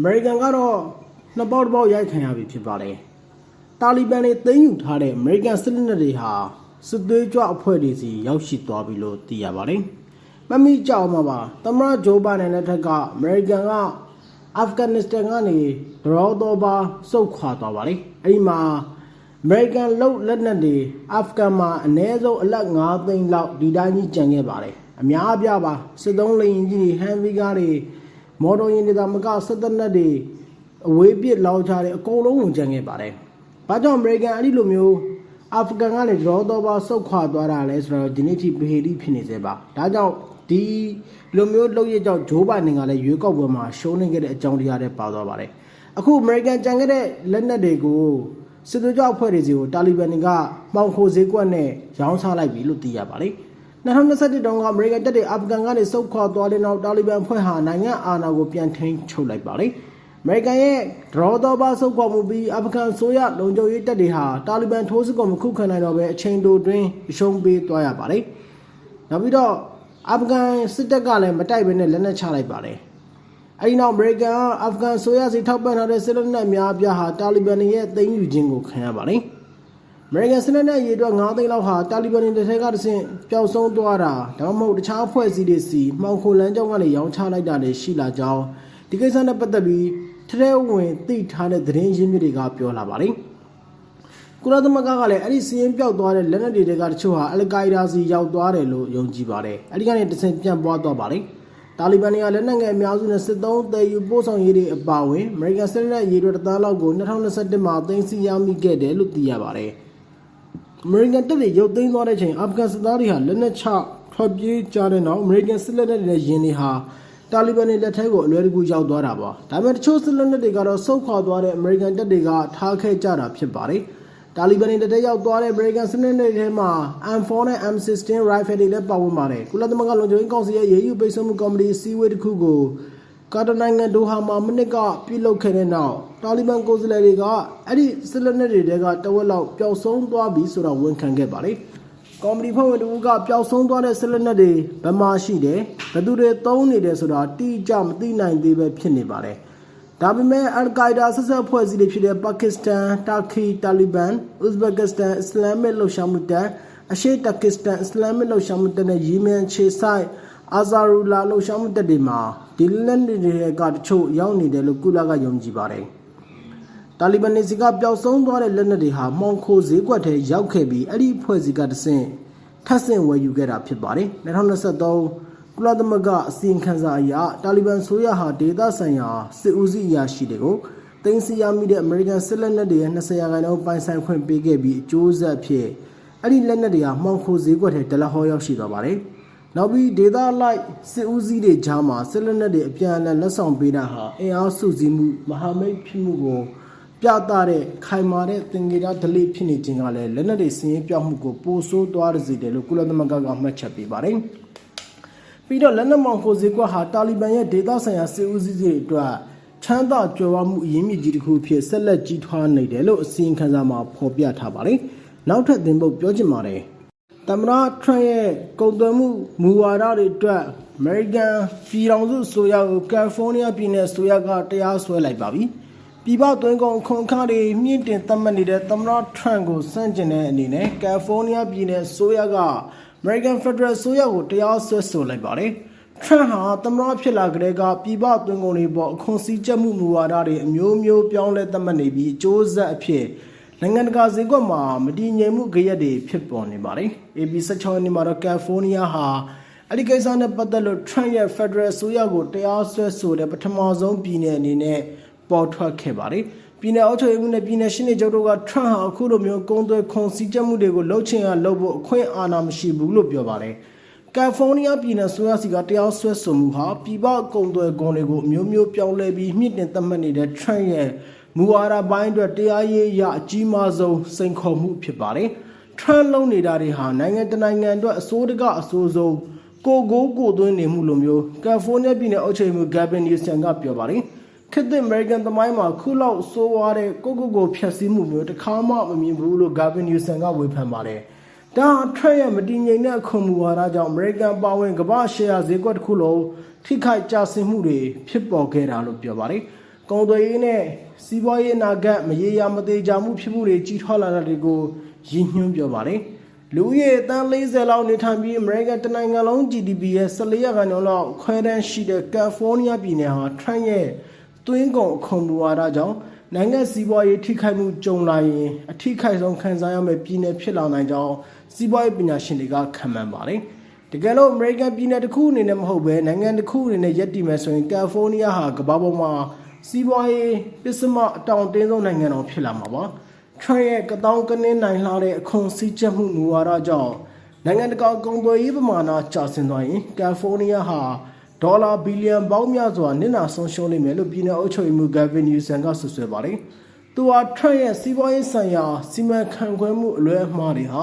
အမေရိကန်ကတော့နှစ်ပေါက်တစ်ပေါက်ရိုက်ခံရပြီဖြစ်ပါတယ်တာလီဘန်တွေသိမ်းယူထားတဲ့အမေရိကန်စစ်လက်နက်တွေဟာစစ်သွေးကြွအဖွဲ့တွေစီရောက်ရှိသွားပြီလို့သိရပါတယ်မမီကြောက်မှာပါသမ္မတဂျိုးဘိုင်ဒန်လက်ထက်ကအမေရိကန်ကအာဖဂန်နစ္စတန်ကနေဒရောတော့ပါစုတ်ခွာသွားပါတယ်အဲ့ဒီမှာအမေရိကန်လုံလက်နက်တွေအာဖဂန်မှာအနည်းဆုံးအလက်9သိန်းလောက်ဒီတိုင်းကြီးကျန်ခဲ့ပါတယ်အများအပြားပါစစ်သုံးလေရင်ကြီးတွေဟန်ဗီကားတွေ မော်တော်ယာဉ်တွေသာမကစစ်တပ်နက်တွေအဝေးပစ်လောက်ချတွေအကုန်လုံးဝင်ကျန်ခဲ့ပါတယ်ဘာကြောင့်အမေရိကန်အဲ့ဒီလိုမျိုးအာဖဂန်ကနေရောတော့ပါဆုတ်ခွာသွားတာလဲဆိုတော့ဒီနေ့ထိပဟေလိဖြစ်နေသေးပါဒါကြောင့်ဒီလိုမျိုးလုပ်ရကြောင့်ဂျိုးဘိုင်ဒန်ကလည်းရွေးကောက်ပွဲမှာရှုံးနေခဲ့တဲ့အကြောင်းတရားတွေပါသွားပါတယ်အခုအမေရိကန်ကြံခဲ့တဲ့လက်နက်တွေကိုစစ်သွေးကြွအဖွဲ့တွေစီကိုတာလီဘန်တွေကမှောင်ခိုဈေးကွက်နဲ့ရောင်းချလိုက်ပြီလို့သိရပါတယ်။ 2021တုန်းကအမေရိကန်တပ်တွေအာဖဂန်ကနေစုခွာသွားတဲ့နောက်တာလီဘန်အဖွဲ့ဟာနိုင်ငံအာဏာကိုပြန်ထိန်းချုပ်လိုက်ပါတယ်။အမေရိကန်ရဲ့ဒရောတော့ပါစုခွာမှုပြီးအာဖဂန်ဆိုရလုံခြုံရေးတပ်တွေဟာတာလီဘန်ထိုးစစ်ကိုမခုခံနိုင်တော့ဘဲအချိန်တိုတွင်းအရှုံးပေးသွားရပါတယ်။နောက်ပြီးတော့အာဖဂန်စစ်တပ်ကလည်းမတိုက်ဘဲနဲ့လက်နက်ချလိုက်ပါတယ်။အဲဒီနောက်အမေရိကန်ကအာဖဂန်ဆိုရစီထောက်ပံ့ထားတဲ့စစ်လက်နက်များအပြားဟာတာလီဘန်တွေရဲ့သိမ်းယူခြင်းကိုခံရပါတယ်။ အမေရိကန်စစ်လက်နက်ရေးအတွက်9သိန်းလောက်ဟာတာလီဘန်တွေတစ်ထက်ကတစ်ဆင့်ပျောက်ဆုံးသွားတာဒါမှမဟုတ်တခြားအဖွဲ့အစည်းတွေစီမှောင်ခိုလမ်းကြောင်းကနေရောင်းချလိုက်တာတွေရှိလာကြောင်းဒီကိစ္စနဲ့ပတ်သက်ပြီးထထဲဝင်သိထားတဲ့သတင်းရင်းမြစ်တွေကပြောလာပါတယ်။ကုလသမဂ္ဂကလည်းအဲ့ဒီစီးရင်ပျောက်သွားတဲ့လက်နက်တွေကတချို့ဟာအလ်ကိုင်ဒါစီရောက်သွားတယ်လို့ယုံကြည်ပါတယ်။အဲ့ဒီကနေတစ်ဆင့်ပြန်ပွားသွားပါတယ်။တာလီဘန်တွေကလက်နက်ငယ်အများစုနဲ့စစ်သုံးတည်ယူပို့ဆောင်ရေးတွေအပါအဝင်အမေရိကန်စစ်လက်ရေးတွေတသန်းလောက်ကို2021မှာသိမ်းဆည်းရမိခဲ့တယ်လို့သိရပါတယ်။ အမေရိကန်တပ်တွေရုပ်သိမ်းသွားတဲ့ချိန်အာဖဂန်စစ်သားတွေဟာလက်နက်ချထွက်ပြေးကြတဲ့နောက်အမေရိကန်စစ်လက်နက်တွေနဲ့ယင်းတွေဟာတာလီဘန်တွေလက်ထဲကိုအလွယ်တကူရောက်သွားတာပါ။ဒါပေမဲ့တချို့စစ်လက်နက်တွေကတော့စုတ်ခွာသွားတဲ့အမေရိကန်တပ်တွေကထားခဲ့ကြတာဖြစ်ပါတယ်။တာလီဘန်တွေတက်တက်ရောက်သွားတဲ့ American စစ်နယ်တွေထဲမှာ M4 နဲ့ M16 rifle တွေလည်းပါဝင်ပါတယ်။ကုလသမဂ္ဂလုံခြုံရေးကောင်စီရဲ့ရေယူပိတ်ဆို့မှုကော်မတီစီဝေးတစ်ခုကိုကာတာနိုင်ငံဒိုဟာမှာမနစ်ကပြုလုပ်ခဲ့တဲ့နောက် တာလီဘန်ကိုယ်စားလှယ်တွေကအဲ့ဒီစစ်လက်နက်တွေတဲကတဝက်လောက်ပျောက်ဆုံးသွားပြီဆိုတော့ဝန်ခံခဲ့ပါတယ်။ကော်မတီဖွဲ့ဝင်တို့ကပျောက်ဆုံးသွားတဲ့စစ်လက်နက်တွေဘယ်မှာရှိတယ်ဘယ်သူတွေသုံးနေတယ်ဆိုတာတိကျမသိနိုင်သေးပဲဖြစ်နေပါတယ်။ဒါပေမဲ့အလ်ကိုင်ဒါဆက်ဆက်ဖွဲ့စည်းတွေဖြစ်တဲ့ပါကစ္စတန်၊တာခီတာလီဘန်၊ဥဇဘက်ကစ္စတန်အစ္စလာမစ်လှုပ်ရှားမှုတပ်အရှေ့တာကစ္စတန်အစ္စလာမစ်လှုပ်ရှားမှုတပ်နဲ့ယီမန်ခြေဆိုင်အာဇာရူလာလှုပ်ရှားမှုတပ်တွေမှာဒီလက်နက်တွေကတချို့ရောက်နေတယ်လို့ကုလကယုံကြည်ပါတယ်။ တာလီဘန်တွေစီကပျောက်ဆုံးသွားတဲ့လက်နက်တွေဟာမှောင်ခိုဈေးကွက်ထဲရောက်ခဲ့ပြီးအဲ့ဒီဖွဲ့စည်းကတဆင့်ထပ်ဆင့်ဝယ်ယူခဲ့တာဖြစ်ပါတယ်။2023ကုလသမဂ္ဂအစီရင်ခံစာအရတာလီဘန်ဆိုရဟာဒေသဆိုင်ရာစစ်ဦးစီးအရာရှိတွေကိုတင်စီရမိတဲ့အမေရိကန်စစ်လက်နက်တွေရဲ့20ရာခိုင်နှုန်းပိုင်ဆိုင်ခွင့်ပေးခဲ့ပြီးအကျိုးဆက်ဖြစ်အဲ့ဒီလက်နက်တွေဟာမှောင်ခိုဈေးကွက်ထဲဒလဟောရောက်ရှိသွားပါတယ်။နောက်ပြီးဒေသလိုက်စစ်ဦးစီးတွေကြားမှာစစ်လက်နက်တွေအပြန်အလှန်လက်ဆောင်ပေးတာဟာအင်အားစုစည်းမှုမဟာမိတ်ဖြစ်မှုကို ပြသတဲ့ခိုင်မာတဲ့သင်္ကေတဒလိဖြစ်နေခြင်းကလည်းလက်နက်တွေစည်ရင်ပြောင်းမှုကိုပိုဆိုးသွားစေတယ်လို့ကုလသမဂ္ဂကမှတ်ချက်ပေးပါတယ်။ပြီးတော့လက်နက်မောင်ခိုဈေးကွက်ဟာတာလီဘန်ရဲ့ဒေသဆိုင်ရာစစ်ဦးစီးတွေအတွက်ချမ်းသာကြွယ်ဝမှုအရင်းမြစ်ကြီးတစ်ခုဖြစ်ဆက်လက်ကြီးထွားနေတယ်လို့အစီရင်ခံစာမှာဖော်ပြထားပါတယ်။နောက်ထပ်သင်ပုတ်ပြောချင်ပါတယ်။သမ္မတထရန့်ရဲ့ကုန်သွယ်မှုမူဝါဒတွေအတွက်အမေရိကန်ပြည်ထောင်စုဆိုရကိုကယ်လီဖိုးနီးယားပြည်နယ်ဆိုရကတရားစွဲလိုက်ပါပြီ။ ပြည်ပသွင်းကုန်ခွန်အခတွေမြင့်တင်သတ်မှတ်နေတဲ့သမ္မတထရန့်ကိုစန့်ကျင်တဲ့အနေနဲ့ကယ်လီဖိုးနီးယားပြည်နယ်ဆိုရက American Federal ဆိုရကိုတရားစွဲဆိုလိုက်ပါတယ်။ Trump ဟာသမ္မတဖြစ်လာကြတဲ့ကပြည်ပသွင်းကုန်တွေပေါ်အခွန်စည်းကျပ်မှုမူဝါဒတွေအမျိုးမျိုးပြောင်းလဲသတ်မှတ်နေပြီးအကျိုးဆက်အဖြစ်နိုင်ငံတကာဈေးကွက်မှာမတည်ငြိမ်မှုကြရက်တွေဖြစ်ပေါ်နေပါတယ်။ AP 16ရက်နေ့မှာတော့ California ဟာအဲ့ဒီကိစ္စနဲ့ပတ်သက်လို့ Trump ရဲ့ Federal ဆိုရကိုတရားစွဲဆိုတဲ့ပထမဆုံးပြည်နယ်အနေနဲ့ ပေါ်ထွက်ခဲ့ပါတယ်။ပြည်နယ်အုပ်ချုပ်ရေးမှုနဲ့ပြည်နယ်ရှင်းနေချုပ်တို့က Trump ဟာအခုလိုမျိုးကုန်သွယ်ခွန်စည်းကျပ်မှုတွေကိုလှုပ်ချင်ရလှုပ်ဖို့အခွင့်အာဏာမရှိဘူးလို့ပြောပါတယ်။ကယ်လီဖိုးနီးယားပြည်နယ်ဆိုရစီကတရားစွဲဆိုမှုဟာပြည်ပကုန်သွယ်ခွန်တွေကိုအမျိုးမျိုးပြောင်းလဲပြီးမြင့်တင်သတ်မှတ်နေတဲ့ Trump ရဲ့မူဝါဒပိုင်းအတွက်တရားရေးအရအကြီးမားဆုံးစိန်ခေါ်မှုဖြစ်ပါတယ်။ Trump လုံးနေတာတွေဟာနိုင်ငံတနိုင်ငံအတွက်အစိုးရကအဆိုးဆုံးကိုကိုးကိုသွင်းနေမှုလိုမျိုးကယ်လီဖိုးနီးယားပြည်နယ်အုပ်ချုပ်ရေးမှူး Gavin Newsom ကပြောပါတယ်။ ခေတ်သစ် American သမိုင်းမှာခုလောက်ဆိုးဝါးတဲ့ကိုကိုကိုဖျက်ဆီးမှုမျိုးတစ်ခါမှမမြင်ဘူးလို့ Gavin Newsom ကဝေဖန်ပါတယ်။ဒါထရရဲ့မတည်ငြိမ်တဲ့ခွန်မူဝါဒကြောင့် American ပါဝင်ကမ္ဘာရှယ်ယာဈေးကွက်တစ်ခုလုံးထိခိုက်ကျဆင်းမှုတွေဖြစ်ပေါ်ခဲ့တာလို့ပြောပါတယ်။ကုန်သွယ်ရေးနဲ့စီးပွားရေးအနာဂတ်မရေရာမသေးကြမှုဖြစ်မှုတွေကြီးထွားလာတာတွေကိုရည်ညွှန်းပြောပါတယ်လူဦးရေအသန်း40လောက်နေထိုင်ပြီးအမေရိကန်တနိုင်ငံလုံး GDP ရဲ့14ရာခိုင်နှုန်းလောက်ခွဲတန်းရှိတဲ့ကယ်လီဖိုးနီးယားပြည်နယ်ဟာထရန့်ရဲ့ သွင်းကုန်အခွန်မူဝါဒကြောင့်နိုင်ငံစီးပွားရေးထိခိုက်မှုကြုံလာရင်အထိခိုက်ဆုံးခံစားရမယ့်ပြည်နယ်ဖြစ်လာနိုင်ကြောင်းစီးပွားရေးပညာရှင်တွေကခန့်မှန်းပါတယ်။တကယ်လို့အမေရိကန်ပြည်နယ်တစ်ခုအနေနဲ့မဟုတ်ဘဲနိုင်ငံတစ်ခုအနေနဲ့ယက်တည်မယ်ဆိုရင်ကယ်လီဖိုးနီးယားဟာကမ္ဘာပေါ်မှာစီးပွားရေးပစ္စမအတောင်တင်းဆုံးနိုင်ငံတော်ဖြစ်လာမှာပါ။ထရန့်ရဲ့ကတောင်းကနင်းနိုင်လာတဲ့အခွန်စည်းချက်မှုမူဝါဒကြောင့်နိုင်ငံတကာကုန်သွယ်ရေးပမာဏကျဆင်းသွားရင်ကယ်လီဖိုးနီးယားဟာ ဒေါ်လာဘီလီယံပေါင်းများစွာနစ်နာဆုံးရှုံးလိမ့်မယ်လို့ပြည်내အုပ်ချုပ်ရေးမှူးဂါဗင်နယူဆန်ကဆွဆွဲပါတယ်။သူဟာထရန့်ရဲ့စီးပွားရေးဆိုင်ရာစီမံခန့်ခွဲမှုအလွဲအမှားတွေဟာ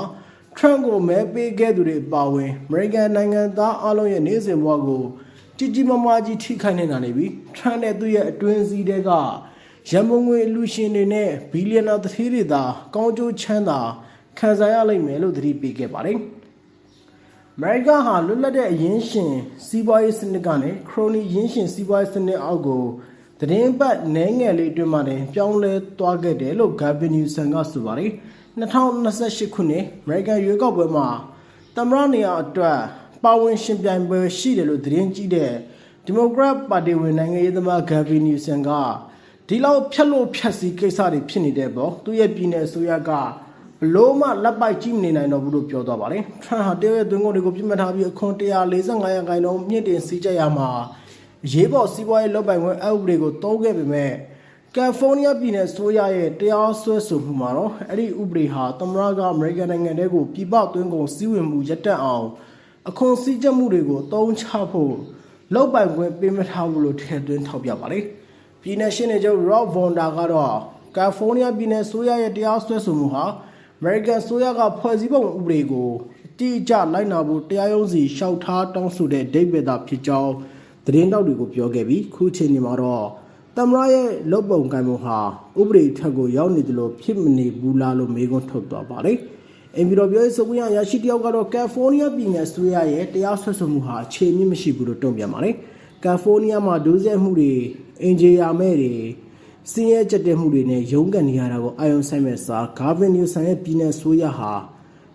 ထရန့်ကိုမဲပေးခဲ့သူတွေပါဝင်အမေရိကန်နိုင်ငံသားအလုံးရဲ့နေစဉ်ဘဝကိုကြီးကြီးမားမားကြီးထိခိုက်နေတာနေပြီးထရန့်နဲ့သူ့ရဲ့အတွင်းစည်းတွေကရန်ပုံငွေအလူရှင်တွေနဲ့ဘီလီယံနာတစ်ထေးတွေသာကောင်းကျိုးချမ်းသာခံစားရလိမ့်မယ်လို့သတိပေးခဲ့ပါတယ်။အ မေရိကဟာလွတ်လပ်တဲ့အရင်းရှင်စီးပွားရေးစနစ်ကနေခရိုနီရင်းရှင်စီးပွားရေးစနစ်အောက်ကိုသတင်းပတ်နဲငယ်လေးအတွင်းမှာတင်ပြောင်းလဲသွားခဲ့တယ်လို့ဂါဗင်နယူဆန်ကဆိုပါတယ်။2028ခုနှစ်အမေရိကန်ရွေးကောက်ပွဲမှာသမ္မတနေရာအတွက်ပါဝင်ရှင်ပြိုင်ပွဲရှိတယ်လို့သတင်းကြည့်တဲ့ဒီမိုကရက်ပါတီဝင်နိုင်ငံရေးသမားဂါဗင်နယူဆန်ကဒီလောက်ဖြတ်လို့ဖြတ်စည်းကိစ္စတွေဖြစ်နေတဲ့ပေါ့သူရဲ့ပြည်နယ်အစိုးရကဘ လို့မှလက်ပိုက်ကြည့်မနေနိုင်တော့ဘူးလို့ပြောသွားပါတယ်။ထရန့်ဟာတရုတ်ရဲ့သွင်းကုန်တွေကိုပြစ်မှတ်ထားပြီးအခွန်145ရာခိုင်နှုန်းမြင့်တင်စီးကြရမှာအရေးပေါ်စီးပွားရေးလုပ်ပိုင်ခွင့်အဥပဒေကိုတိုးခဲ့ပေမဲ့ကယ်လီဖိုးနီးယားပြည်နယ်ဆိုရရဲ့တရားစွဲဆိုမှုမှာတော့အဲ့ဒီဥပဒေဟာသမ္မတကအမေရိကန်နိုင်ငံတဲကိုပြည်ပသွင်းကုန်စည်းဝင်မှုရပ်တန့်အောင်အခွန်စည်းကြပ်မှုတွေကိုတုံးချဖို့လုပ်ပိုင်ခွင့်ပေးမထားဘူးလို့ထည့်သွင်းထောက်ပြပါတယ်။ပြည်နယ်ရှင်းနေချုပ် Rob Vonda ကတော့ကယ်လီဖိုးနီးယားပြည်နယ်ဆိုရရဲ့တရားစွဲဆိုမှုဟာ American ဆိုရကဖွဲ့စည်းပုံဥပဒေကိုအတိအကျလိုက်နာဖို့တရားရုံးစီလျှောက်ထားတောင်းဆိုတဲ့ဒိတ်ဘေတာဖြစ်ကြောင်းသတင်းတောက်တွေကိုပြောခဲ့ပြီးခုချိန်ဒီမှာတော့တမရရဲ့လုတ်ပုံကံပုံဟာဥပဒေထက်ကိုရောက်နေတယ်လို့ဖြစ်မနေဘူးလားလို့မေးခွန်းထုတ်သွားပါတယ်။အင်ဗီရိုပြောရေးဆိုခွင့်ရရရှိတယောက်ကတော့ကယ်လီဖိုးနီးယားပြည်နယ်ဆိုရရဲ့တရားစွဲဆိုမှုဟာအခြေအမြစ်မရှိဘူးလို့တုံ့ပြန်ပါတယ်။ကယ်လီဖိုးနီးယားမှာဒုစရိုက်မှုတွေအင်ဂျီယာမဲ့တွေ စင်းရဲကြက်တဲ့မှုတွေနဲ့ရုန်းကန်နေရတာကိုအာယုံဆိုင်မဲ့စာဂါဗင်နျူဆန်ရဲ့ပြည်နယ်ဆိုရဟာ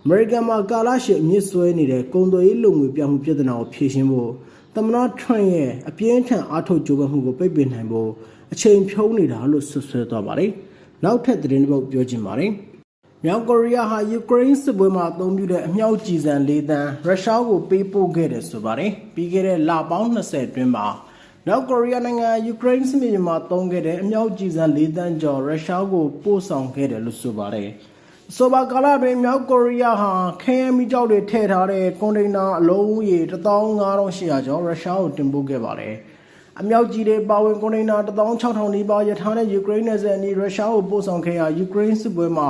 အမေရိကန်မှာကာလရှည်အမြင့်ဆွဲနေတဲ့ကုန်သွယ်ရေးလုံငွေပြောင်းမှုပြဿနာကိုဖြေရှင်းဖို့သမ္မတထရန့်ရဲ့အပြင်းထန်အားထုတ်ကြိုးပမ်းမှုကိုပိတ်ပင်နိုင်ဖို့အချိန်ဖြုံးနေတာလို့ဆွဆွဲသွားပါတယ်။နောက်ထပ်သတင်းတစ်ပုဒ်ပြောချင်ပါတယ်။မြောက်ကိုရီးယားဟာယူကရိန်းစစ်ပွဲမှာအသုံးပြုတဲ့အမြောက်ကြည်စံ၄တန်းရုရှားကိုပေးပို့ခဲ့တယ်ဆိုပါတယ်။ပြီးခဲ့တဲ့လပေါင်း20အတွင်းမှာ မြောက်ကိုရီးယားနိုင်ငံယူကရိန်းစစ်မြေပြင်မှာသုံးခဲ့တဲ့အမြောက်ကြည်စံ၄တန်းကျော်ရုရှားကိုပို့ဆောင်ခဲ့တယ်လို့ဆိုပါတယ်။ဆိုပါကာလတွင်မြောက်ကိုရီးယားဟာခဲယမ်းမီကျောက်တွေထည့်ထားတဲ့ကွန်တိန်နာအလုံးရေ15800ကျော်ရုရှားကိုတင်ပို့ခဲ့ပါတယ်။အမြောက်ကြီးတွေပါဝင်ကွန်တိန်နာ16000နီးပါးရထားတဲ့ယူကရိန်းနယ်စပ်အနီးရုရှားကိုပို့ဆောင်ခဲ့ရာယူကရိန်းစစ်ပွဲမှာ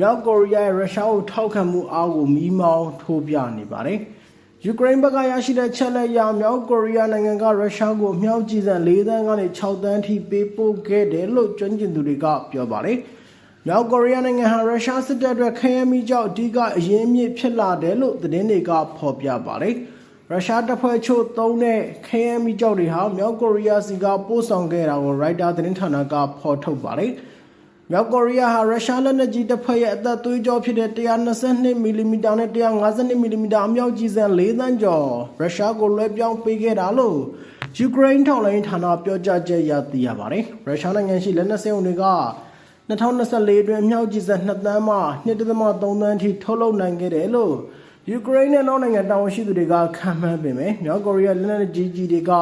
မြောက်ကိုရီးယားရဲ့ရုရှားကိုထောက်ခံမှုအားကိုမီးမောင်းထိုးပြနေပါတယ်။ ယူကရိန်းဘက်ကရရှိတဲ့ချက်လက်ရမြောက်ကိုရီးယားနိုင်ငံကရုရှားကိုအမြောက်ကြီးစံ၄တန်းကနေ6တန်းထိပေးပို့ခဲ့တယ်လို့ကျွမ်းကျင်သူတွေကပြောပါတယ်။မြောက်ကိုရီးယားနိုင်ငံဟာရုရှားစစ်တပ်အတွက်ခရမ်းမီကြောက်အဓိကအရင်းမြစ်ဖြစ်လာတယ်လို့သတင်းတွေကဖော်ပြပါတယ်။ရုရှားတပ်ဖွဲ့ချို့သုံးတဲ့ခရမ်းမီကြောက်တွေဟာမြောက်ကိုရီးယားစီကပို့ဆောင်ခဲ့တာကိုရိုက်တာသတင်းဌာနကဖော်ထုတ်ပါတယ်။ မြောက်ကိုရီးယားဟာရုရှားလက်နက်ကြီးတပ်ဖွဲ့ရဲ့အသက်သွေးကြောဖြစ်တဲ့122မီလီမီတာနဲ့152မီလီမီတာအမြောက်ကြီးစံ၄သန်းကျော်ရုရှားကိုလွှဲပြောင်းပေးခဲ့တာလို့ယူကရိန်းထောက်လိုင်းဌာနပြောကြားချက်ရသိရပါတယ်။ရုရှားနိုင်ငံရှိလက်နက်စက်ရုံတွေက2024အတွင်းအမြောက်ကြီးစံ2သန်းမှ1.3သန်းထိထုတ်လုပ်နိုင်ခဲ့တယ်လို့ယူကရိန်းနဲ့နောက်နိုင်ငံတာဝန်ရှိသူတွေကခန့်မှန်းပေမဲ့မြောက်ကိုရီးယားလက်နက်ကြီးကြီးတွေက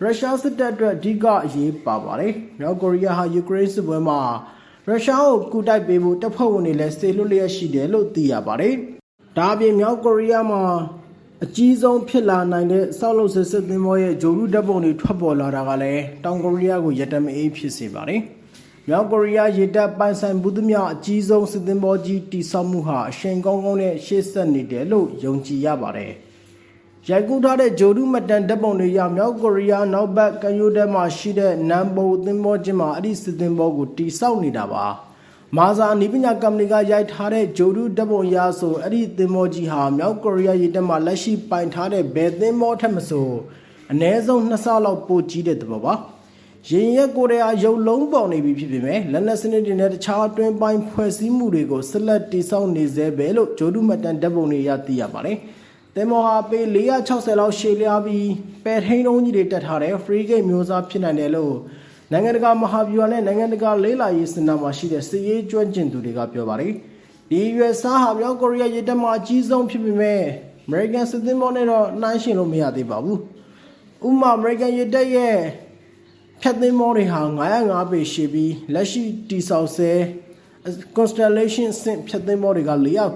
ရုရှားစစ်တပ်အတွက်အဓိကအရေးပါပါတယ်။မြောက်ကိုရီးယားဟာယူကရိန်းစစ်ပွဲမှာ ရုရှားကိုကူတိုက်ပေးဖို့တပ်ဖွဲ့ဝင်တွေလည်းစေလွတ်လျက်ရှိတယ်လို့သိရပါတယ်။ဒါအပြင်မြောက်ကိုရီးယားမှာအကြီးဆုံးဖြစ်လာနိုင်တဲ့စောက်လုပ်စစ်စစ်သင်္ဘောရဲ့ဂျိုရုတပ်ပုံတွေထွက်ပေါ်လာတာကလည်းတောင်ကိုရီးယားကိုရတမအေးဖြစ်စေပါတယ်။မြောက်ကိုရီးယားရေတပ်ပိုင်ဆိုင်မှုသမျှအကြီးဆုံးစစ်သင်္ဘောကြီးတိစောက်မှုဟာအရှိန်ကောင်းကောင်းနဲ့ရှေ့ဆက်နေတယ်လို့ယုံကြည်ရပါတယ်။ ရိုက်ကူးထားတဲ့ဂျိုဒူမတန်တပ်ပုံတွေရမြောက်ကိုရီးယားနောက်ဘက်ကယိုတဲမှာရှိတဲ့နမ်ဘိုသင်္ဘောချင်းမှာအဲ့ဒီစစ်သင်္ဘောကိုတိစောက်နေတာပါမာဇာနီပညာကမ္ပဏီကရိုက်ထားတဲ့ဂျိုဒူတပ်ပုံရဆိုအဲ့ဒီသင်္ဘောကြီးဟာမြောက်ကိုရီးယားရေတပ်မှာလက်ရှိပိုင်ထားတဲ့ဘယ်သင်္ဘောထက်မဆိုအ ਨੇ ဆုံးနှစ်ဆလောက်ပိုကြီးတဲ့သဘောပါရင်ရက်ကိုယ်တည်းအားရုပ်လုံးပေါ်နေပြီဖြစ်ပေမဲ့လက်နက်စနစ်တွေနဲ့တခြားအတွင်းပိုင်းဖွဲ့စည်းမှုတွေကိုဆက်လက်တည်ဆောက်နေသေးပဲလို့ဂျိုဒုမတန်ဓာတ်ပုံတွေရသိရပါတယ်။ တင်မော်ဟာပေ460လောက်ရှည်လျားပြီးပယ်ထိန်လုံးကြီးတွေတက်ထားတဲ့ free gate မျိုးစားဖြစ်နိုင်တယ်လို့နိုင်ငံတကာမဟာဗျူဟာနဲ့နိုင်ငံတကာလေးလာရေးစင်တာမှာရှိတဲ့စစ်ရေးကျွမ်းကျင်သူတွေကပြောပါတယ်။ဒီရွယ်စားဟာမြောက်ကိုရီးယားရေတပ်မှာအကြီးဆုံးဖြစ်ပေမဲ့ American စစ်သင်္ဘောနဲ့တော့နှိုင်းယှဉ်လို့မရသေးပါဘူး။ဥပမာ American ရေတပ်ရဲ့ဖြတ်သင်းမောတွေဟာ905ပေရှိပြီးလက်ရှိတိဆောက်ဆဲ Constellation ဆင့်ဖြတ်သင်းမောတွေက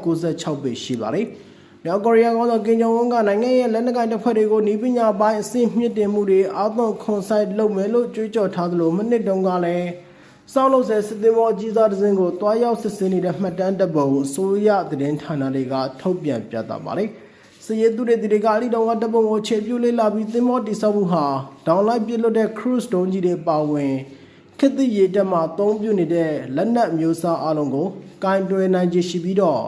496ပေရှိပါတယ်။ မြောက်ကိုရီးယားကောင်ဆောင်ကင်ဂျုံအွန်းကနိုင်ငံရဲ့လက်နက်ကိုင်တပ်ဖွဲ့တွေကိုနှီးပညာပိုင်းအဆင့်မြင့်တင်မှုတွေအာသွန်ခွန်ဆိုင်လုပ်မယ်လို့ကြွေးကြော်ထားသလိုမနစ်တုန်းကလည်းစောက်လို့ဆဲစစ်သင်းမောကြီးစားတစ်စင်းကိုတွားရောက်စစ်စင်းနေတဲ့မှတ်တမ်းတပ်ပုံကိုအစိုးရသတင်းဌာနတွေကထုတ်ပြန်ပြသပါတယ်။စည်ရသူတွေဒီကအလီတောင်ကတပ်ပုံကိုခြေပြုတ်လေးလာပြီးသင်္ဘောတိဆောက်မှုဟာဒေါင်လိုက်ပြစ်လွတ်တဲ့ cruise တုံးကြီးတွေပါဝင်ခစ်သစ်ရေတက်မှာအသုံးပြုနေတဲ့လက်နက်မျိုးစားအလုံးကိုကင်တွယ်နိုင်ခြေရှိပြီးတော့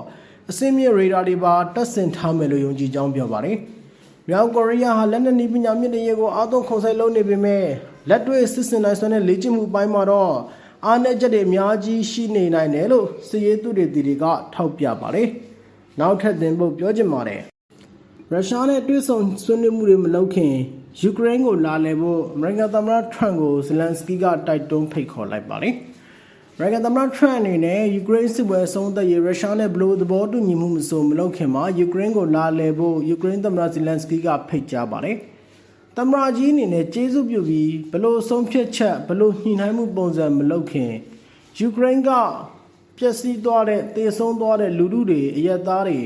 အစင်းမြင့်ရေဒါတွေပါတက်ဆင်ထားမယ်လို့ယုံကြည်ကြောင်းပြောပါတယ်။မြောက်ကိုရီးယားဟာလက်နက်နည်းပညာမြင့်တဲ့ရေကိုအသုံးခုံဆိုင်လုပ်နေပေမဲ့လက်တွေ့စစ်စင်နိုင်စွမ်းတဲ့လေ့ကျင့်မှုပိုင်းမှာတော့အားနည်းချက်တွေအများကြီးရှိနေနိုင်တယ်လို့စည်ရသူတွေဒီတွေကထောက်ပြပါတယ်။နောက်ထပ်သင်ဖို့ပြောချင်ပါတယ်။ရုရှားနဲ့တွေ့ဆုံဆွေးနွေးမှုတွေမလုပ်ခင်ယူကရိန်းကိုလာလည်ဖို့အမေရိကန်သမ္မတထရန့်ကိုဇလန်စကီကတိုက်တွန်းဖိတ်ခေါ်လိုက်ပါတယ်။အ မေရိကန်သမ္မတထရန့်အနေနဲ့ယူကရိန်းစစ်ပွဲအဆုံးသတ်ရေးရုရှားနဲ့ဘလို့သဘောတူညီမှုမဆိုမလုပ်ခင်မှာယူကရိန်းကိုလာလည်ဖို့ယူကရိန်းသမ္မတဇလန်စကီကဖိတ်ကြားပါတယ်။သမ္မတကြီးအနေနဲ့ကျေးဇူးပြုပြီးဘလို့ဆုံးဖြတ်ချက်ဘလို့ညှိနှိုင်းမှုပုံစံမလုပ်ခင်ယူကရိန်းကပျက်စီးသွားတဲ့တေဆုံးသွားတဲ့လူထုတွေအရက်သားတွေ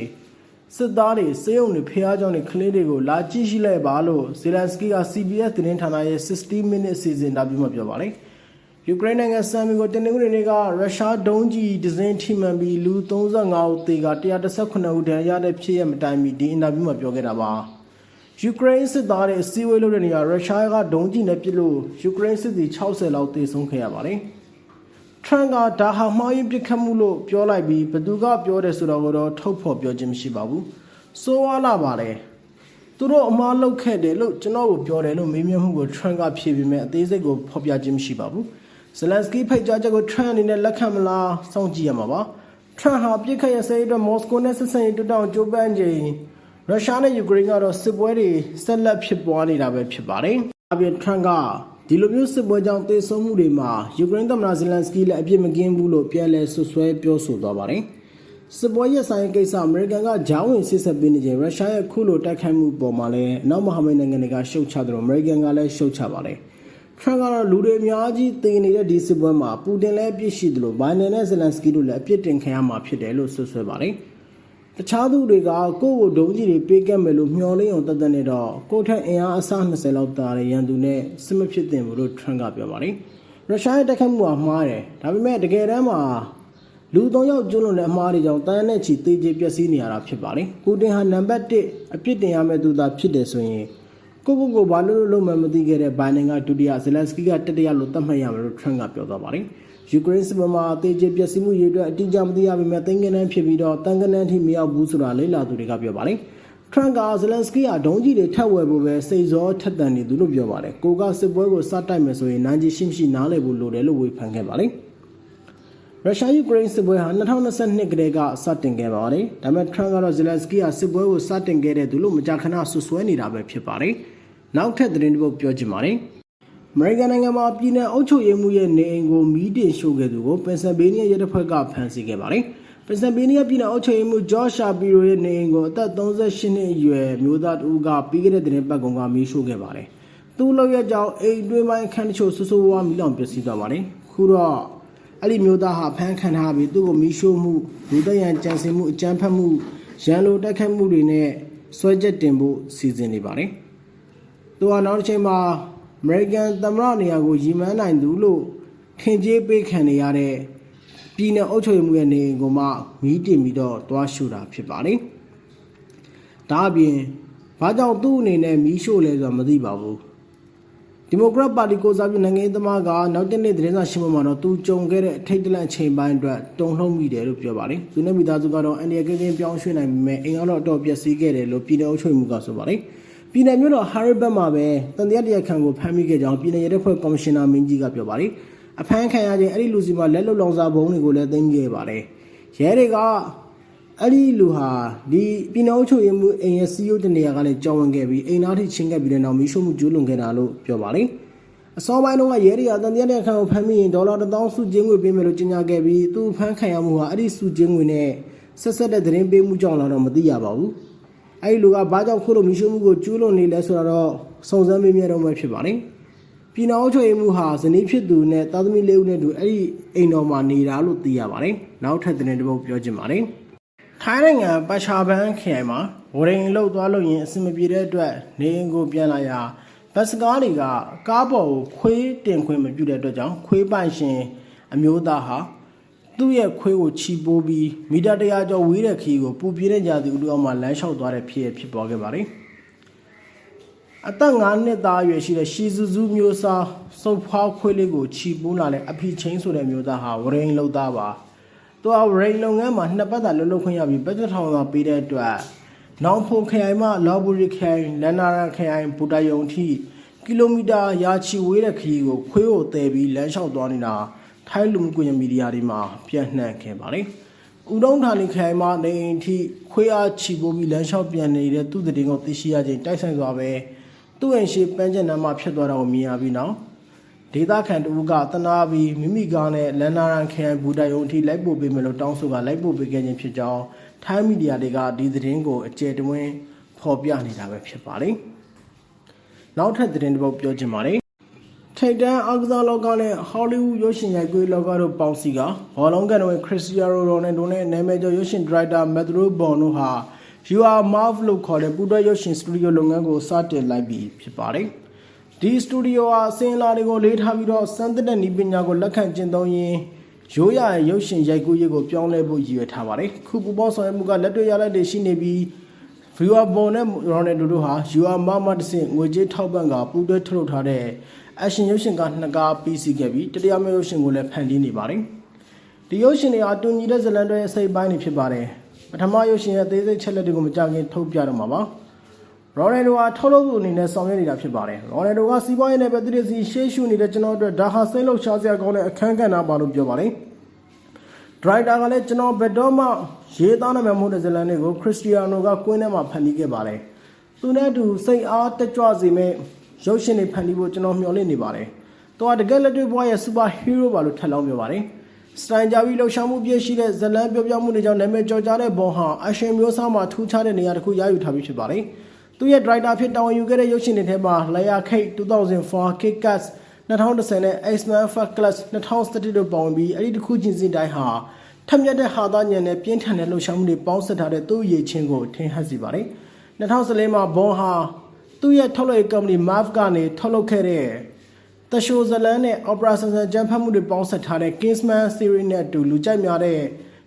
စစ်သားတွေစေယုံတွေဖျားကြောင်တွေကလေးတွေကိုလာကြည့်ရှိလိုက်ပါလို့ဇီလန်စကီက CBS သတင်းဌာနရဲ့60 minute စီစဉ်တာပြီးမှပြောပါတယ်။ ယူကရိန်းနိုင်ငံဆမ်မီကိုတင်နေဦးတွေကရုရှားဒုံးကြီးဒဇင်းထိမှန်ပြီးလူ35ဦးသေက118ဦးဒဏ်ရာရတဲ့ဖြစ်ရမတိုင်မီဒီအင်တာဗျူးမှာပြောခဲ့တာပါ။ယူကရိန်းစစ်သားတွေအစည်းအဝေးလုပ်တဲ့နေရာရုရှားကဒုံးကြီးနဲ့ပစ်လို့ယူကရိန်းစစ်သည်60လောက်သေဆုံးခဲ့ရပါတယ်။ထရန့်ကဒါဟာမှားယွင်းပြစ်ခတ်မှုလို့ပြောလိုက်ပြီးဘသူကပြောတယ်ဆိုတော့ကိုတော့ထုတ်ဖော်ပြောခြင်းမရှိပါဘူး။စိုးဝါလာပါတယ်။သူတို့အမှားလုပ်ခဲ့တယ်လို့ကျွန်တော်ကိုပြောတယ်လို့မေးမြန်းမှုကိုထရန့်ကဖြေပြီးမြဲအသေးစိတ်ကိုဖော်ပြခြင်းမရှိပါဘူး။ ဇလန်စကီဖိတ်ကြားချက်ကိုထရန့်အနေနဲ့လက်ခံမလားစောင့်ကြည့်ရမှာပါ။ထရန့်ဟာပြစ်ခတ်ရစဲအတွက်မော်စကိုနဲ့ဆက်ဆံရေးတူတောင်ကြိုးပမ်းချိန်ရုရှားနဲ့ယူကရိန်းကတော့စစ်ပွဲတွေဆက်လက်ဖြစ်ပွားနေတာပဲဖြစ်ပါတယ်။အပြင်ထရန့်ကဒီလိုမျိုးစစ်ပွဲကြောင့်တေဆုံးမှုတွေမှာယူကရိန်းသမ္မတဇလန်စကီလည်းအပြစ်မကင်းဘူးလို့ပြန်လည်ဆွဆွဲပြောဆိုသွားပါတယ်။စစ်ပွဲရဲ့ဆိုင်ကိစ္စအမေရိကန်ကဂျောင်းဝင်ဆစ်ဆက်ပေးနေချိန်ရုရှားရဲ့ခုလိုတိုက်ခိုက်မှုပေါ်မှာလည်းအနောက်မဟာမိတ်နိုင်ငံတွေကရှုတ်ချတယ်လို့အမေရိကန်ကလည်းရှုတ်ချပါတယ်။ ထရန့်ကတော့လူတွေအများကြီးတည်နေတဲ့ဒီစစ်ပွဲမှာပူတင်လည်းအပြစ်ရှိတယ်လို့ဘိုင်ဒန်နဲ့ဇလန်စကီတို့လည်းအပြစ်တင်ခံရမှာဖြစ်တယ်လို့ဆွဆွဲပါတယ်။တခြားသူတွေကကိုယ့်ကိုဒုံးကြီးတွေပေးကပ်မယ်လို့မျှော်လင့်အောင်တတ်တဲ့နေတော့ကိုယ့်ထက်အင်အားအဆ20လောက်တာတဲ့ရန်သူနဲ့စစ်မဖြစ်တင်ဘူးလို့ထရန့်ကပြောပါတယ်။ရုရှားရဲ့တိုက်ခိုက်မှုကမှားတယ်။ဒါပေမဲ့တကယ်တမ်းမှာလူ၃ယောက်ကျွလွန်တဲ့အမှားတွေကြောင့်တန်းနဲ့ချီတေးကျေပျက်စီးနေရတာဖြစ်ပါတယ်။ပူတင်ဟာနံပါတ်1အပြစ်တင်ရမယ့်သူသာဖြစ်တယ်ဆိုရင် ကိုကိုကိုဘာလို့လို့လုံးမမသိခဲ့တဲ့ဘိုင်ဒန်ကဒုတိယဇလန်စကီကတတိယလို့သတ်မှတ်ရမယ်လို့ထရန့်ကပြောသွားပါတယ်။ယူကရိန်းစစ်ပွဲမှာအသေးချေပျက်စီးမှုရေအတွက်အတိအကျမသိရပေမဲ့သိန်းကနန်းဖြစ်ပြီးတော့တန်ကနန်းထိမရောက်ဘူးဆိုတာလေ့လာသူတွေကပြောပါတယ်။ထရန့်ကဇလန်စကီကဒုံးကြီးတွေထပ်ဝယ်ဖို့ပဲစိတ်စောထက်တန်နေသူလို့ပြောပါတယ်။ကိုကစစ်ပွဲကိုစတိုက်မယ်ဆိုရင်နိုင်ကြီးရှိမရှိနားလည်ဖို့လိုတယ်လို့ဝေဖန်ခဲ့ပါတယ်။ ရုရှားယူကရိန်းစစ်ပွဲဟာ2022ကတည်းကစတင်ခဲ့ပါတယ်။ဒါပေမဲ့ထရန့်ကတော့ဇလန်စကီကစစ်ပွဲကိုစတင်ခဲ့တဲ့သူလို့မကြာခဏဆွဆွဲနေတာပဲဖြစ်ပါတယ်။နောက်ထပ်သတင်းတစ်ပုဒ်ပြောချင်ပါတယ်။အမေရိကန်နိုင်ငံမှာပြည်내အုပ်ချုပ်ရေးမှူးရဲ့နေအိမ်ကိုမီးတင်ရှို့ခဲ့သူကိုပင်ဆယ်ဗေးနီးယားရဲတပ်ဖွဲ့ကဖမ်းဆီးခဲ့ပါတယ်။ပင်ဆယ်ဗေးနီးယားပြည်내အုပ်ချုပ်ရေးမှူးဂျော့ရှာပီရိုရဲ့နေအိမ်ကိုအသက်38နှစ်အရွယ်မျိုးသားတဦးကပြီးခဲ့တဲ့သတင်းပတ်ကောင်ကမီးရှို့ခဲ့ပါတယ်။သူ့လောက်ရကြောင်အိမ်တွင်းပိုင်းအခန်းတချို့ဆူဆူဝါးမီးလောင်ပျက်စီးသွားပါတယ်။ခုတော့ အဲ့ဒီမျိုးသားဟာဖမ်းခံထားပြီးသူ့ကိုမီးရှို့မှုလူသက်ရန်ကြံစည်မှုအကြမ်းဖက်မှုရန်လိုတိုက်ခိုက်မှုတွေနဲ့ဆွဲချက်တင်ဖို့စီစဉ်နေပါတယ်။သူဟာနောက်တစ်ချိန်မှာအမေရိကန်သမ္မတနေရာကိုရည်မှန်းနိုင်သူလို့ထင်ကြေးပေးခံနေရတဲ့ပြည်내အုပ်ချုပ်ရေးမှူးရဲ့နေအိမ်ကိုမှမီးတင်ပြီးတော့တွားရှို့တာဖြစ်ပါတယ်။ဒါအပြင်ဘာကြောင့်သူ့အနေနဲ့မီးရှို့လဲဆိုတာမသိပါဘူး။ ဒီမိုကရက်ပါတီကိုစားပြုနိုင်ငံရေးသမားကနောက်တစ်နေ့သတင်းစာရှင်းပွဲမှာတော့သူကြုံခဲ့တဲ့အထိတ်တလန့်ချိန်ပိုင်းအတွက်တုံ့လှုပ်မိတယ်လို့ပြောပါတယ်။သူနဲ့မိသားစုကတော့အန်ဒီယကင်းကင်းပြောင်းရွှေ့နိုင်ပေမဲ့အိမ်ကတော့အတော်ပျက်စီးခဲ့တယ်လို့ပြည်내အုပ်ချုပ်ရေးမှူးကဆိုပါတယ်။ပြည်နယ်မြို့တော်ဟာရစ်ဘတ်မှာပဲတန်တရားတရားခံကိုဖမ်းမိခဲ့ကြောင်းပြည်နယ်ရဲတပ်ဖွဲ့ကော်မရှင်နာမင်းကြီးကပြောပါတယ်အဖမ်းခံရခြင်းအဲ့ဒီလူစီမှာလက်လုံလောင်စာဘုံတွေကိုလည်းသိမ်းခဲ့ပါတယ်ရဲတွေက အဲ့ဒီလူဟာဒီပြည်နယ်အုပ်ချုပ်ရေးမှူးအိမ်ရဲ့စီယိုတနေရာကလည်းကြောင်းဝင်ခဲ့ပြီးအိမ်သားထိချင်းခဲ့ပြီးတဲ့နောက်မီးရှို့မှုကျူးလွန်ခဲ့တာလို့ပြောပါတယ်အစောပိုင်းတုန်းကရဲတွေကတန်တရားတရားခံကိုဖမ်းမိရင်ဒေါ်လာ1000စုကျင်းငွေပေးမယ်လို့ကြေညာခဲ့ပြီးသူဖမ်းခံရမှုဟာအဲ့ဒီစုကျင်းငွေနဲ့ဆက်ဆက်တဲ့သတင်းပေးမှုကြောင့်လာတော့မသိရပါဘူးအဲ့ဒီလူကဘာကြောင့်ခုလိုမီးရှို့မှုကိုကျူးလွန်နေလဲဆိုတော့စုံစမ်းမေးမြန်းတော့မှဖြစ်ပါတယ်။ပြည်တော်အုပ်ချုပ်ရေးမှုဟာဇနီးဖြစ်သူနဲ့သားသမီးလေးဦးနဲ့တူအဲ့ဒီအိမ်တော်မှာနေတာလို့သိရပါတယ်။နောက်ထပ်သတင်းတစ်ပုဒ်ပြောချင်ပါတယ်။ ထိုင်းနိုင်ငံပတ်ချာဘန်ခရိုင်မှာဝရင်လှုပ်သွားလို့ရင်အဆင်မပြေတဲ့အတွက်နေအိမ်ကိုပြန်လာရာဘတ်စကားတွေကကားပေါ်ကိုခွေးတင်ခွင့်မပြုတဲ့အတွက်ကြောင့်ခွေးပိုင်ရှင်အမျိုးသားဟာသူ့ရဲ့ခွေးကိုချီပိုးပြီးမီတာတရာကျော်ဝေးတဲ့ခီးကိုပူပြင်းတဲ့ကြာသူတို့အောက်မှာလမ်းလျှောက်သွားတဲ့ဖြစ်ရဖြစ်ပေါ်ခဲ့ပါတယ်။အသက်9နှစ်သားအရွယ်ရှိတဲ့ရှီဇူဇူမျိုးစားစုပ်ဖွားခွေးလေးကိုချီပိုးလာတဲ့အဖီချင်းဆိုတဲ့မျိုးသားဟာဝရိန်လောက်သားပါ။ သူကဝရိန်လုပ်ငန်းမှာနှစ်ပတ်သာလှုပ်လှုပ်ခွင့်ရပြီးဘတ်ဂျက်ထောင်သာပေးတဲ့အတွက်နောင်ဖုန်ခရိုင်မှလော်ဘူရီခရိုင်လန်နာရန်ခရိုင်ဘူတာယုံထိကီလိုမီတာရာချီဝေးတဲ့ခရီးကိုခွေးကိုတည်ပြီးလမ်းလျှောက်သွားနေတာထိုင်းလူမှုကွန်ရက်မီဒီယာတွေမှာပြန့်နှံ့ခဲ့ပါတယ်။ဦးတုံးဌာနီခိုင်မှာနေအိမ်ထိခွေးအားချီပိုးပြီးလမ်းလျှောက်ပြန်နေတဲ့သူ့တဲ့တင်ကိုသိရှိရခြင်းတိုက်ဆိုင်စွာပဲသူ့အိမ်ရှိပန်းကျင်နာမှာဖြစ်သွားတာကိုမြင်ရပြီးနောက် ဒေသခံတူကတနာပြီးမိမိကားနဲ့လန်နာရန်ခရိုင်ဘူတိုင်ယုံအထိလိုက်ပို့ပေးမယ်လို့တောင်းဆိုကလိုက်ပို့ပေးခဲ့ခြင်းဖြစ်ကြောင်းထိုင်းမီဒီယာတွေကဒီသတင်းကိုအကျယ်တဝင်းဖော်ပြနေတာပဲဖြစ်ပါတယ်။နောက်ထပ်သတင်းတစ်ပုဒ်ပြောချင်ပါတယ်။ထိတ်တန်းအားကစားလောကနဲ့ဟောလိဝုဒ်ရုပ်ရှင်ရိုက်ကူးလောကတို့ပေါင်းစည်းကဘောလုံးကန်ဝင်ခရစ္စတီယာနိုရိုနယ်ဒိုနဲ့နာမည်ကျော်ရုပ်ရှင်ဒါရိုက်တာမက်သရိုဘွန်တို့ဟာ You Are Marv လို့ခေါ်တဲ့ပူတွဲရုပ်ရှင်စတူဒီယိုလုပ်ငန်းကိုစတင်လိုက်ပြီဖြစ်ပါတယ်။ ဒီစတူဒီယိုဟာအစင်လာတွေကိုလေးထားပြီးတော့စမ်းသစ်တဲ့နည်းပညာကိုလက်ခံကျင့်သုံးရင်းရိုးရရဲ့ရုပ်ရှင်ရိုက်ကူးရေးကိုပြောင်းလဲဖို့ရည်ရွယ်ထားပါတယ်။ခုပူပေါင်းဆောင်ရွက်မှုကလက်တွေ့ရလိုက်တွေရှိနေပြီး viewer ပေါ်နဲ့ Ronaldo တို့ဟာ viewer မမတစ်ဆင့်ငွေကြေးထောက်ပံ့ကပူးတွဲထုတ်လုပ်ထားတဲ့ action ရုပ်ရှင်ကနှစ်ကားပြီးစီးခဲ့ပြီးတတိယမြောက်ရုပ်ရှင်ကိုလည်းဖန်တီးနေပါတယ်။ဒီရုပ်ရှင်တွေဟာတူညီတဲ့ဇာတ်လမ်းတွေအစိပ်ပိုင်းတွေဖြစ်ပါတယ်။ပထမရုပ်ရှင်ရဲ့အသေးစိတ်ချက်လက်တွေကိုမကြခင်ထုတ်ပြတော့မှာပါ။ Ronaldo ဟာထုတ်လုပ်သူအနေနဲ့ဆောင်ရွက်နေတာဖြစ်ပါတယ်။ Ronaldo ကစီးပွားရေးနဲ့ပဲတည်စီရှေးရှုနေတဲ့ကျွန်တော်အတွက်ဒါဟာစိတ်လှုပ်ရှားစရာကောင်းတဲ့အခန်းကဏ္ဍပါလို့ပြောပါတယ်။ဒရိုက်တာကလည်းကျွန်တော်ဘယ်တော့မှရေးသားနိုင်မှာမဟုတ်တဲ့ဇာတ်လမ်းတွေကိုခရစ္စတီယာနိုကကွင်းထဲမှာဖန်တီးခဲ့ပါတယ်။သူနဲ့အတူစိတ်အားတက်ကြွစေမဲ့ရုပ်ရှင်တွေဖန်တီးဖို့ကျွန်တော်မျှော်လင့်နေပါတယ်။သူကတကယ်လက်တွေ့ဘဝရဲ့စူပါဟီးရိုးပါလို့ထပ်လောင်းပြောပါတယ်။စတိုင်ဂျာဗီလှူရှာမှုပြည့်ရှိတဲ့ဇာတ်လမ်းပြောပြမှုတွေကြောင့်နာမည်ကျော်ကြားတဲ့ဘောဟာအရှင်မျိုးစားမှာထူးခြားတဲ့နေရာတစ်ခုရယူထားပြီးဖြစ်ပါတယ်။ သူရဲ့ဒရိုက်တာဖြစ်တာဝန်ယူခဲ့တဲ့ရုပ်ရှင်တွေထဲမှာ Layer Cake 2004 Kick-Ass 2010နဲ့ X-Men First Class 2017တို့ပါဝင်ပြီးအဲ့ဒီတစ်ခုချင်းစီတိုင်းဟာထက်မြက်တဲ့ဟာသားညံနဲ့ပြင်းထန်တဲ့လှုပ်ရှားမှုတွေပေါင်းစပ်ထားတဲ့သူ့ရည်ချင်းကိုထင်ဟပ်စေပါတယ်။2014မှာဘွန်ဟာသူ့ရဲ့ထုတ်လုပ်ရေးကုမ္ပဏီ MAV ကနေထုတ်လုပ်ခဲ့တဲ့တရှိုဇလန်နဲ့ Opera ဆန်ဆန်ကြမ်းဖက်မှုတွေပေါင်းစပ်ထားတဲ့ Kingsman Series နဲ့အတူလူကြိုက်များတဲ့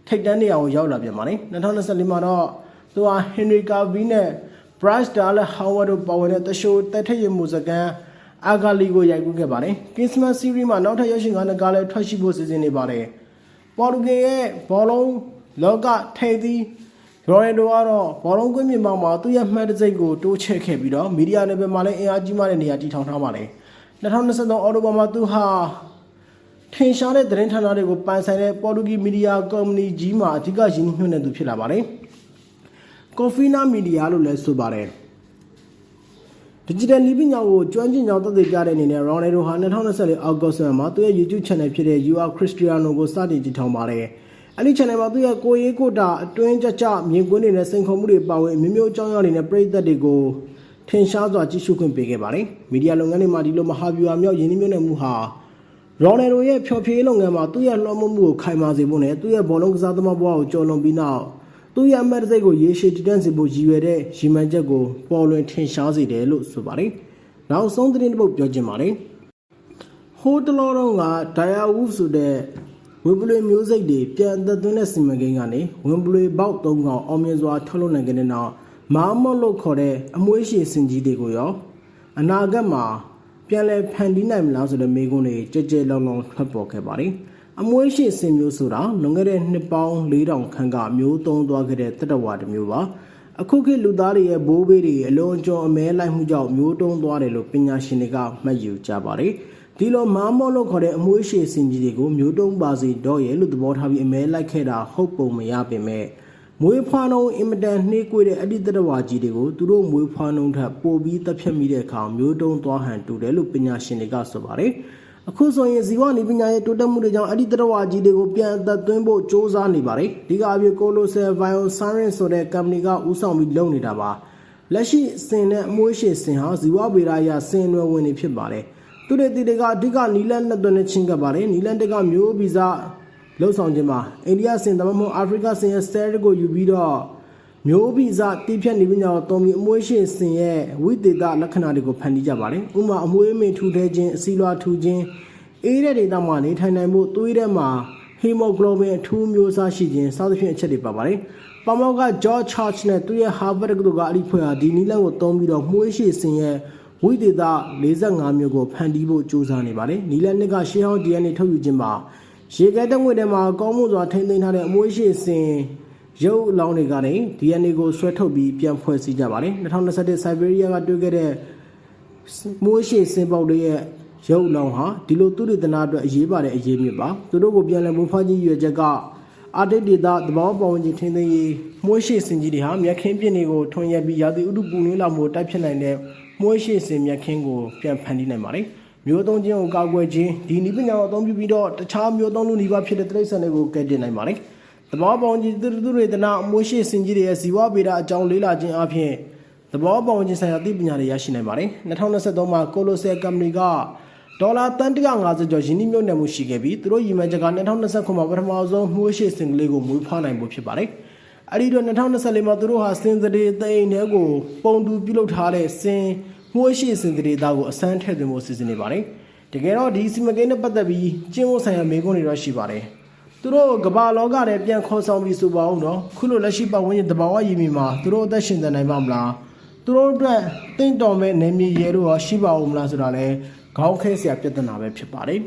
ထိပ်တန်းနေရာကိုရောက်လာပြန်ပါတယ်။2024မှာတော့သူဟာ Henry Cavill နဲ့ Bryce Dallas Howard တို့ပါဝင်တဲ့တရှိုတက်ထက်ရမှုစကန်အာဂါလီကိုရိုက်ကူးခဲ့ပါတယ်။ Kingsman Series မှာနောက်ထပ်ရုပ်ရှင်ကားနှစ်ကားလည်းထွက်ရှိဖို့စီစဉ်နေပါတယ်။ပေါ်တူဂီရဲ့ဘောလုံးလောကထိပ်သီးရိုနယ်ဒိုကတော့ဘောလုံးကွင်းပြင်ပေါ်မှာသူ့ရဲ့မှတ်တံဆိပ်ကိုတိုးချဲ့ခဲ့ပြီးတော့မီဒီယာနယ်ပယ်မှာလည်းအင်အားကြီးမားတဲ့နေရာတည်ထောင်ထားပါတယ်2023အော်တိုဘာမှာသူဟာထင်ရှားတဲ့သတင်းဌာနတွေကိုပိုင်ဆိုင်တဲ့ပေါ်တူဂီမီဒီယာကုမ္ပဏီကြီးမှာအဓိကရင်းနှီးမြှုပ်နှံသူဖြစ်လာပါတယ် ကော်ဖီနာမီဒီယာလို့လည်းဆိုပါတယ် Digital နည်းပညာကိုကျွမ်းကျင်ကြောင်းသက်သေပြတဲ့အနေနဲ့ Ronaldo ဟာ2024အောက်တိုဘာမှာသူ့ရဲ့ YouTube Channel ဖြစ်တဲ့ You Are Cristiano ကိုစတင်တည်ထောင်ပါတယ်။အဲဒီ channel မှာသူ့ရဲ့ကိုရေးကိုတာအတွင်းကြကြမြင်ကွင်းတွေနဲ့စိန်ခေါ်မှုတွေပါဝင်မျိုးမျိုးအကြောင်းအရာတွေနဲ့ပြည်သက်တွေကိုထင်ရှားစွာကြည့်ရှုခွင့်ပေးခဲ့ပါတယ်။မီဒီယာလုပ်ငန်းတွေမှာဒီလိုမဟာဗျူဟာမြောက်ယင်းနှိမ့်မြုံနယ်မှုဟာ Ronaldo ရဲ့ဖျော်ဖြေရေးလုပ်ငန်းမှာသူ့ရဲ့လွှမ်းမိုးမှုကိုခိုင်မာစေဖို့နဲ့သူ့ရဲ့ဘောလုံးကစားသမားဘဝကိုကျော်လွန်ပြီးနောက် သူ့ရဲ့အမတ်တစိတ်ကိုရေရှည်တည်တံ့စေဖို့ရည်ရွယ်တဲ့ရည်မှန်းချက်ကိုပေါ်လွင်ထင်ရှားစေတယ်လို့ဆိုပါတယ်။နောက်ဆုံးသတင်းတစ်ပုဒ်ပြောချင်ပါတယ်။ဟိုတလောတော့က Dia Wolf ဆိုတဲ့ဝင်ပလွေမျိုးစိတ်တွေပြန်အသက်သွင်းတဲ့စီမံကိန်းကနေဝင်ပလွေပေါက်၃កောင်အောင်မြင်စွာထုတ်လုပ်နိုင်ခဲ့တဲ့နောက်မာမော့လို့ခေါ်တဲ့အမွှေးရှည်စင်ကြီးတွေကိုရောအနာဂတ်မှာပြန်လည်ဖန်တီးနိုင်မလားဆိုတဲ့မေးခွန်းတွေကြဲကြဲလောင်လောင်ထွက်ပေါ်ခဲ့ပါတယ်။ အမွှေးရှည်စင်မျိုးဆိုတာလွန်ခဲ့တဲ့နှစ်ပေါင်း4000ခန့်ကမျိုးသုံးသွားခဲ့တဲ့တတဝါတစ်မျိုးပါအခုခေတ်လူသားတွေရဲ့ဘိုးဘေးတွေအလွန်အကျွံအမဲလိုက်မှုကြောင့်မျိုးတုံးသွားတယ်လို့ပညာရှင်တွေကမှတ်ယူကြပါတယ်။ဒီလိုမာမော့လို့ခေါ်တဲ့အမွှေးရှည်စင်ကြီးတွေကိုမျိုးတုံးပါစီတော့ရဲ့လို့သဘောထားပြီးအမဲလိုက်ခဲ့တာဟုတ်ပုံမရပေမဲ့မွေးဖွားနှုံးအင်မတန်နှေးကွေးတဲ့အတိတ်တဝါကြီးတွေကိုသူတို့မွေးဖွားနှုံးထက်ပိုပြီးတက်ဖြတ်မိတဲ့အခါမျိုးတုံးသွားဟန်တူတယ်လို့ပညာရှင်တွေကဆိုပါတယ်။ အခုဆိုရင်ဇီဝနိပညာရဲ့တိုးတက်မှုတွေကြောင့်အဲ့ဒီတရဝါကြီးတွေကိုပြန်အသက်သွင်းဖို့စ조사နေပါတယ်ဒီကအပြည့်ကိုလိုဆယ်ဘိုင်ယိုဆိုင်ရင့်ဆိုတဲ့ company ကဦးဆောင်ပြီးလုပ်နေတာပါလက်ရှိစင်နဲ့အမွှေးရှည်စင်ဟာဇီဝဗေဒအရစင်ရွယ်ဝင်နေဖြစ်ပါတယ်သူတွေတီတွေကအဓိကနီလန်လက်သွင်းနဲ့ချင်းကပ်ပါတယ်နီလန်တက်ကမျိုးဗီဇလှုပ်ဆောင်ခြင်းမှာအိန္ဒိယစင်တမမအာဖရိကစင်ရဲ့ style ကိုယူပြီးတော့ မျိုးဗီဇတိဖြတ်နေပြီးတော့တော်မီအမွှေးရှည်စင်ရဲ့ဝိသေသလက္ခဏာတွေကိုဖန်တီးကြပါတယ်ဥပမာအမွှေးမင်ထူထဲခြင်းအစီလွာထူခြင်းအေးတဲ့ဒေသမှာနေထိုင်နိုင်မှုသွေးထဲမှာဟီမိုဂလိုဘင်အထူးမျိုးစားရှိခြင်းစသဖြင့်အချက်တွေပါပါတယ်။ပမောကဂျော့ချာချ်နဲ့သူရဲ့ဟာဗတ်ကတို့ကအလိဖွဲ့ဟာဒီနီလန်ကိုတုံးပြီးတော့မှုေးရှိစင်ရဲ့ဝိသေသ45မျိုးကိုဖန်တီးဖို့ကြိုးစားနေပါတယ်။နီလန်နှစ်ကရှေးဟောင်း DNA ထုတ်ယူခြင်းမှာရေခဲတငွေထဲမှာကောင်းမှုစွာထိမ့်သိမ်းထားတဲ့အမွှေးရှိစင် ရုပ်အလောင်းတွေကနေ DNA ကိုဆွဲထုတ်ပြီးပြန်ဖွဲ့စည်းကြပါတယ်။2021 Siberia ကတွေ့ခဲ့တဲ့မိုးရှိစင်ပေါက်တွေရဲ့ရုပ်လောင်ဟာဒီလိုသူတွေတနာအတွက်အရေးပါတဲ့အရေးမြစ်ပါသူတို့ကိုပြန်လည်မူဖားကြီးရွယ်ချက်ကအာတိတ်ဒေတာသဘောပေါဝင်ခြင်းထင်းသိမ်းရေးမိုးရှိစင်ကြီးတွေဟာမြက်ခင်းပြင်းတွေကိုထွန်ရက်ပြီးရာသီဥတုပူနွေးလာမှုတိုက်ဖြစ်နိုင်တဲ့မိုးရှိစင်မြက်ခင်းကိုပြန်ဖန်တီးနိုင်ပါတယ်မျိုးသုံးခြင်းကိုကာကွယ်ခြင်းဒီနိပညာကိုအသုံးပြုပြီးတော့တခြားမျိုးသုံးလူနီးပါးဖြစ်တဲ့တိရစ္ဆာန်တွေကိုကယ်တင်နိုင်ပါတယ် သဘောပေါဝင်ခြင်းသူတွေတနာမိုးရှိစင်ကြီးတွေရဲ့ဇီဝဗေဒအကြောင်းလေးလာခြင်းအပြင်သဘောပေါဝင်ခြင်းဆိုင်ရာသိပညာတွေရရှိနိုင်ပါတယ်2023မှာကိုလိုဆယ်ကုမ္ပဏီကဒေါ်လာတန်150ကျော်ယင်းနှိမ့်မြုပ်နှံမှုရှိခဲ့ပြီးသူတို့ရည်မှန်းချက်က2029မှာပထမဆုံးမှုရှိစင်ကလေးကိုမွေးဖွားနိုင်ဖို့ဖြစ်ပါတယ်အဲ့ဒီတော့2024မှာသူတို့ဟာစင်စတေသိန်းထဲကိုပုံတူပြုလုပ်ထားတဲ့စင်မှုရှိစင်စတေသားကိုအစမ်းထည့်သွင်းဖို့စီစဉ်နေပါတယ်တကယ်တော့ဒီစီမံကိန်းနဲ့ပတ်သက်ပြီးကျင်းဝတ်ဆိုင်ရာမေးခွန်းတွေတော့ရှိပါတယ် သူတို့ကမ္ဘာလောကထဲပြန်ခေါ်ဆောင်ပြီးဆိုပါအောင်တော့ခုလိုလက်ရှိပတ်ဝန်းကျင်တဘာဝရည်မီမှာသူတို့အသက်ရှင်သန်နိုင်ပါမလားသူတို့အတွက်တင့်တော်မဲ့နေမြေရဲတို့ရောရှိပါဦးမလားဆိုတာလဲခေါင်းခဲစရာပြဿနာပဲဖြစ်ပါတယ်